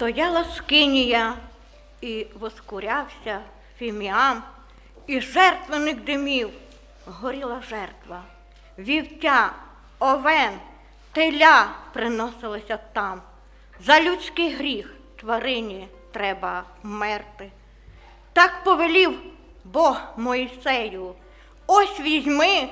Стояла скинія, і воскурявся фіміам, і жертвеник димів, горіла жертва, вівтя, овен, теля приносилися там. За людський гріх тварині треба вмерти. Так повелів Бог Моїсею. Ось візьми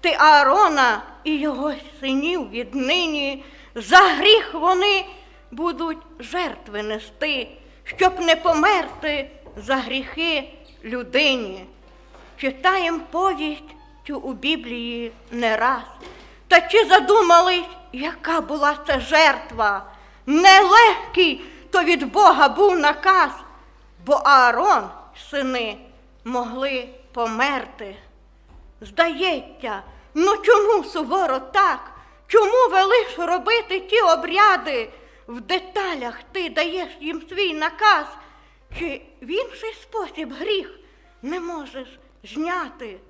ти Аарона і його синів віднині. За гріх вони будуть жертви нести, щоб не померти за гріхи людині. Читаєм повість цю у Біблії не раз. Та чи задумались, яка була це жертва? Нелегкий то від Бога був наказ, бо Аарон, сини, могли померти. Здається, ну чому суворо так? Чому велиш робити ті обряди? В деталях ти даєш їм свій наказ, чи в інший спосіб гріх не можеш зняти?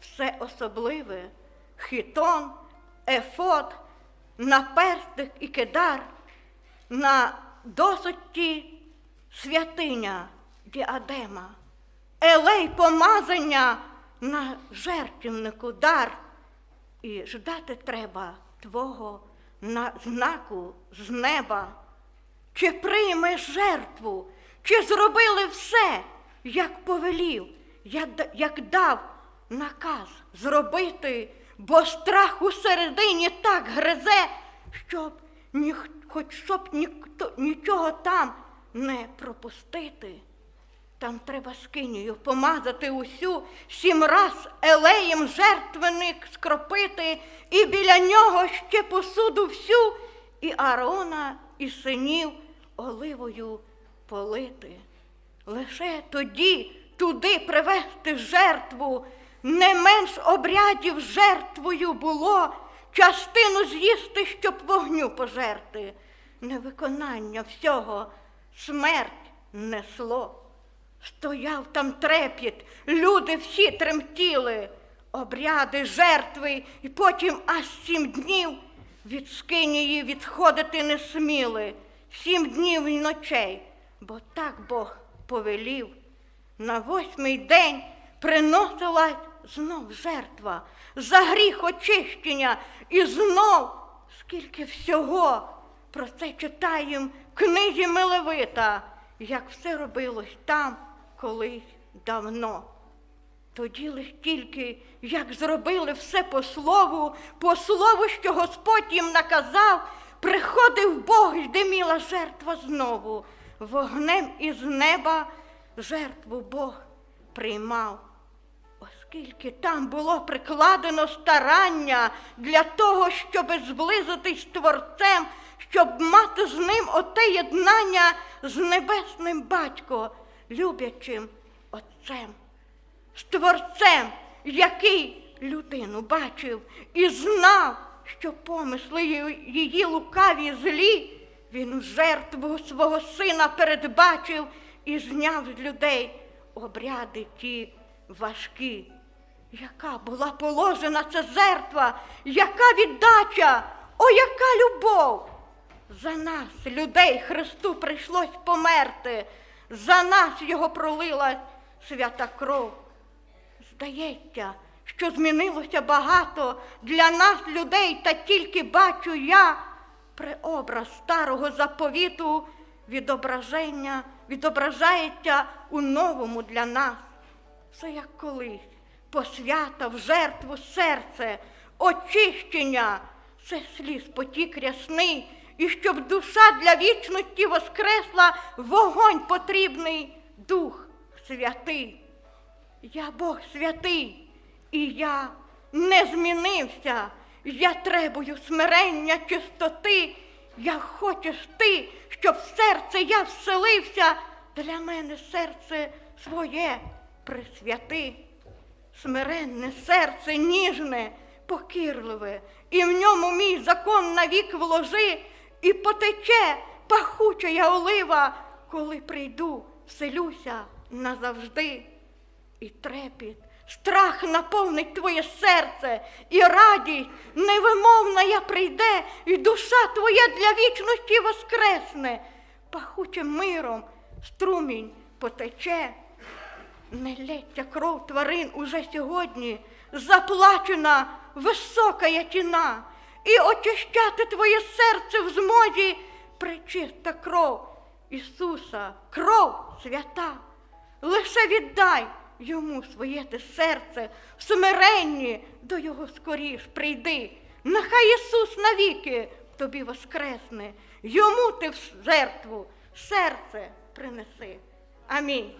Все особливе, хітон, ефот, наперстик і кедар, на досоті святиня діадема, елей помазання на жертвівнику дар. І ждати треба твого на знаку з неба. Чи приймеш жертву, чи зробили все, як повелів, як, дав наказ зробити, бо страх усередині так гризе, щоб ніх, хоч щоб ніхто, нічого там не пропустити. Там треба скинію помазати усю, сім раз елеєм жертвеник скропити, і біля нього ще посуду всю, і Аарона, і синів оливою полити. Лише тоді туди привезти жертву, не менш обрядів жертвою було, частину з'їсти, щоб вогню пожерти. Невиконання всього смерть несло. Стояв там трепіт, люди всі тремтіли, обряди, жертви, і потім аж сім днів від скинії відходити не сміли, сім днів і ночей, бо так Бог повелів. На восьмий день приносилась знов жертва за гріх очищення, і знов скільки всього. Про це читаємо в книзі Милевита, як все робилось там колись давно. Тоді лиш тільки, як зробили все по слову, по слову, що Господь їм наказав, приходив Бог і диміла жертва знову. Вогнем із неба жертву Бог приймав. Оскільки там було прикладено старання для того, щоб зблизитись з Творцем, щоб мати з ним оте єднання з небесним батьком, люблячим Отцем, з Творцем, який людину бачив і знав, що помисли її- лукаві злі, він жертву свого сина передбачив і зняв з людей обряди ті важкі. Яка була положена ця жертва, яка віддача, о, яка любов! За нас, людей, Христу прийшлось померти, за нас його пролила свята кров. Здається, що змінилося багато для нас, людей, та тільки бачу я преобраз старого заповіту відображення, відображається у новому для нас. Все як колись, посвята в жертву серце, очищення, це сліз потік рясний, і щоб душа для вічності воскресла, вогонь потрібний, Дух святий. Я Бог святий, і я не змінився. Я требую смирення, чистоти. Я хочеш ти, щоб в серце я вселився. Для мене серце своє присвяти. Смиренне серце ніжне, покірливе, і в ньому мій закон навік вложи, і потече пахучая олива, коли прийду, вселюся назавжди. І трепіт, страх наповнить твоє серце, і радість невимовна я прийде, і душа твоя для вічності воскресне. пахучим миром струмінь потече. Не лється кров тварин уже сьогодні, заплачена висока ятіна, і очищати твоє серце в змозі пречиста кров Ісуса, кров свята. Лише віддай йому своє те серце, в смиренні до його скоріш прийди. Нехай Ісус навіки тобі воскресне, йому ти в жертву серце принеси. Амінь.